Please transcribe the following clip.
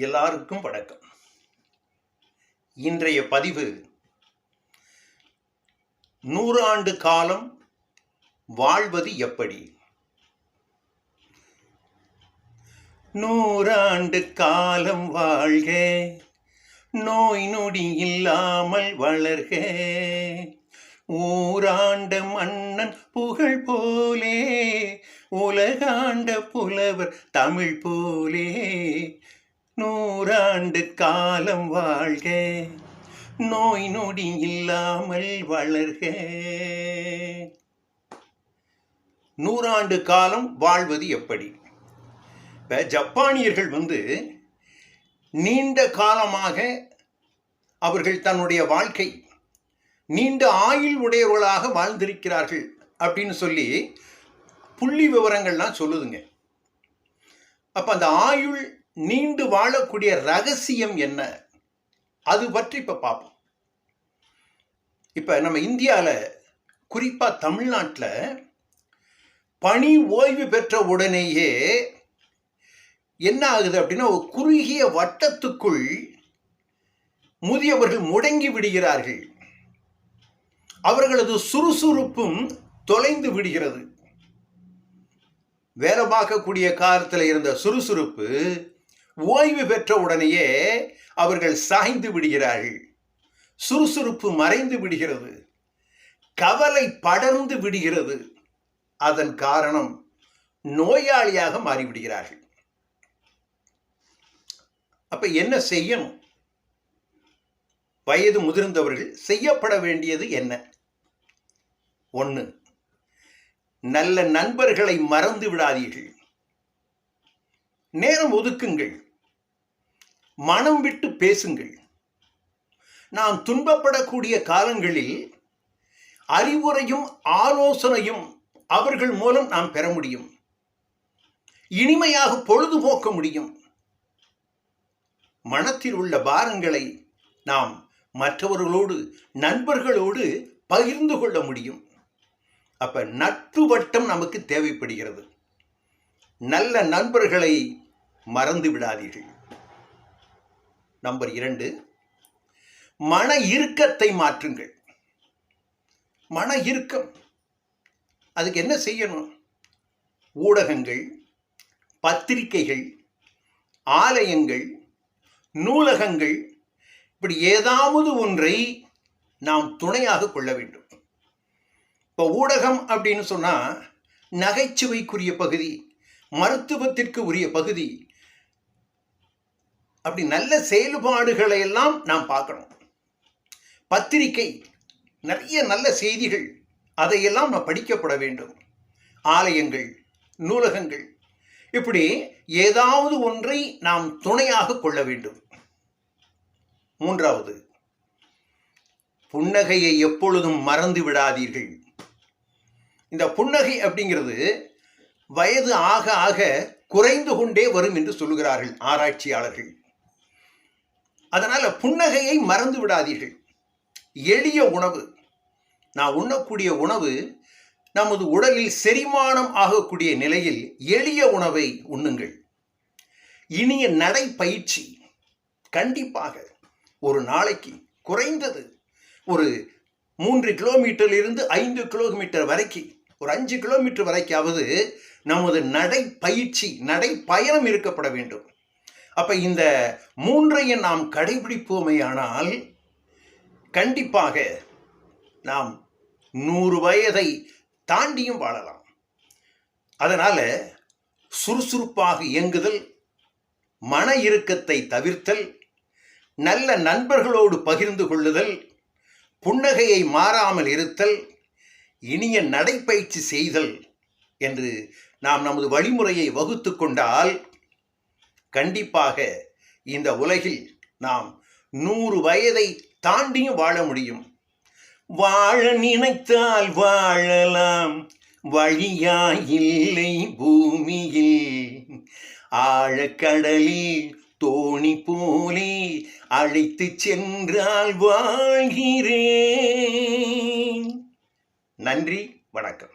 எல்லாருக்கும் வணக்கம். இன்றைய பதிவு நூறாண்டு காலம் வாழ்வது எப்படி? நூறாண்டு காலம் வாழ்க நோய் நொடி இல்லாமல் வளர்க. ஊராண்ட மன்னன் புகழ் போலே உலகாண்ட புலவர் தமிழ் போலே. நூறாண்டு காலம் வாழ்க. நோய் நொடி இல்லாமல் வளர்க. நூறாண்டு காலம் வாழ்வது எப்படி? இப்போ ஜப்பானியர்கள் வந்து நீண்ட காலமாக அவர்கள் தன்னுடைய வாழ்க்கை நீண்ட ஆயுள் உடையவர்களாக வாழ்ந்திருக்கிறார்கள் அப்படின்னு சொல்லி புள்ளி விவரங்கள்லாம் சொல்லுதுங்க. அப்போ அந்த ஆயுள் நீண்டு வாழக்கூடிய ரகசியம் என்ன? அது பற்றி இப்போ பார்ப்போம் இப்போ நம்ம இந்தியாவில் குறிப்பாக தமிழ்நாட்டில் பணி ஓய்வு பெற்ற உடனேயே என்ன ஆகுது அப்படின்னா ஒரு குறுகிய வட்டத்துக்குள் முதியவர்கள் முடங்கி விடுகிறார்கள். அவர்களது சுறுசுறுப்பும் தொலைந்து விடுகிறது. வேலை பார்க்கக்கூடிய காலத்தில் இருந்த சுறுசுறுப்பு ஓய்வு பெற்ற உடனேயே அவர்கள் சாய்ந்து விடுகிறார்கள். சுறுசுறுப்பு மறைந்து விடுகிறது. கவலை படர்ந்து விடுகிறது. அதன் காரணம் நோயாளியாக மாறிவிடுகிறார்கள். அப்ப என்ன செய்யணும்? வயது முதிர்ந்தவர்கள் செய்யப்பட வேண்டியது என்ன? ஒன்று நல்ல நண்பர்களை மறந்து விடாதீர்கள். நேரம் ஒதுக்குங்கள். மனம் விட்டு பேசுங்கள். நாம் துன்பப்படக்கூடிய காலங்களில் அறிவுரையும் ஆலோசனையும் அவர்கள் மூலம் நாம் பெற முடியும். இனிமையாக பொழுதுபோக்க முடியும். மனத்தில் உள்ள பாரங்களை நாம் மற்றவர்களோடு நண்பர்களோடு பகிர்ந்து கொள்ள முடியும். அப்ப நட்பு வட்டம் நமக்கு தேவைப்படுகிறது. நல்ல நண்பர்களை மறந்து விடாதீர்கள். நம்பர் இரண்டு மன இறுக்கத்தை மாற்றுங்கள். மன இறுக்கம். அதுக்கு என்ன செய்யணும்? ஊடகங்கள் பத்திரிகைகள் ஆலயங்கள் நூலகங்கள் இப்படி ஏதாவது ஒன்றை நாம் துணையாக கொள்ள வேண்டும். இப்போ ஊடகம் அப்படின்னு சொன்னால் நகைச்சுவைக்குரிய பகுதி மருத்துவத்திற்கு உரிய பகுதி அப்படி நல்ல செயல்பாடுகளை எல்லாம் நாம் பார்க்கணும். பத்திரிகை நிறைய நல்ல செய்திகள் அதையெல்லாம் நாம் படிக்கப்பட வேண்டும். ஆலயங்கள் நூலகங்கள் இப்படி ஏதாவது ஒன்றை நாம் துணையாக கொள்ள வேண்டும். மூன்றாவது புன்னகையை எப்பொழுதும் மறந்து விடாதீர்கள். இந்த புன்னகை அப்படிங்கிறது வயது ஆக ஆக குறைந்து கொண்டே வரும் என்று சொல்லுகிறார்கள் ஆராய்ச்சியாளர்கள். அதனால் புன்னகையை மறந்து விடாதீர்கள். எளிய உணவு. நான் உண்ணக்கூடிய உணவு நமது உடலில் செரிமானம் ஆகக்கூடிய நிலையில் எளிய உணவை உண்ணுங்கள். இனிய நடைப்பயிற்சி கண்டிப்பாக ஒரு நாளைக்கு குறைந்தது ஒரு மூன்று கிலோமீட்டரிலிருந்து ஐந்து கிலோமீட்டர் வரைக்கும் ஒரு அஞ்சு கிலோமீட்டர் வரைக்காவது நமது நடைப்பயிற்சி பயணம் இருக்கப்பட வேண்டும். அப்போ இந்த மூன்றையும் நாம் கடைபிடிப்போமேயானால் கண்டிப்பாக நாம் நூறு வயதை தாண்டியும் வாழலாம். அதனால் சுறுசுறுப்பாக இயங்குதல் மன இறுக்கத்தை தவிர்த்தல் நல்ல நண்பர்களோடு பகிர்ந்து கொள்ளுதல் புன்னகையை மாறாமல் இருத்தல் இனிய நடைப்பயிற்சி செய்தல் என்று நாம் நமது வழிமுறையை வகுத்து கொண்டால் கண்டிப்பாக இந்த உலகில் நாம் நூறு வயதை தாண்டியும் வாழ முடியும். வாழ நினைத்தால் வாழலாம். வழியாயில்லை பூமியில். ஆழக்கடலில் தோணி போலே அழைத்து சென்றால் வாழ்கிறேன். நன்றி வணக்கம்.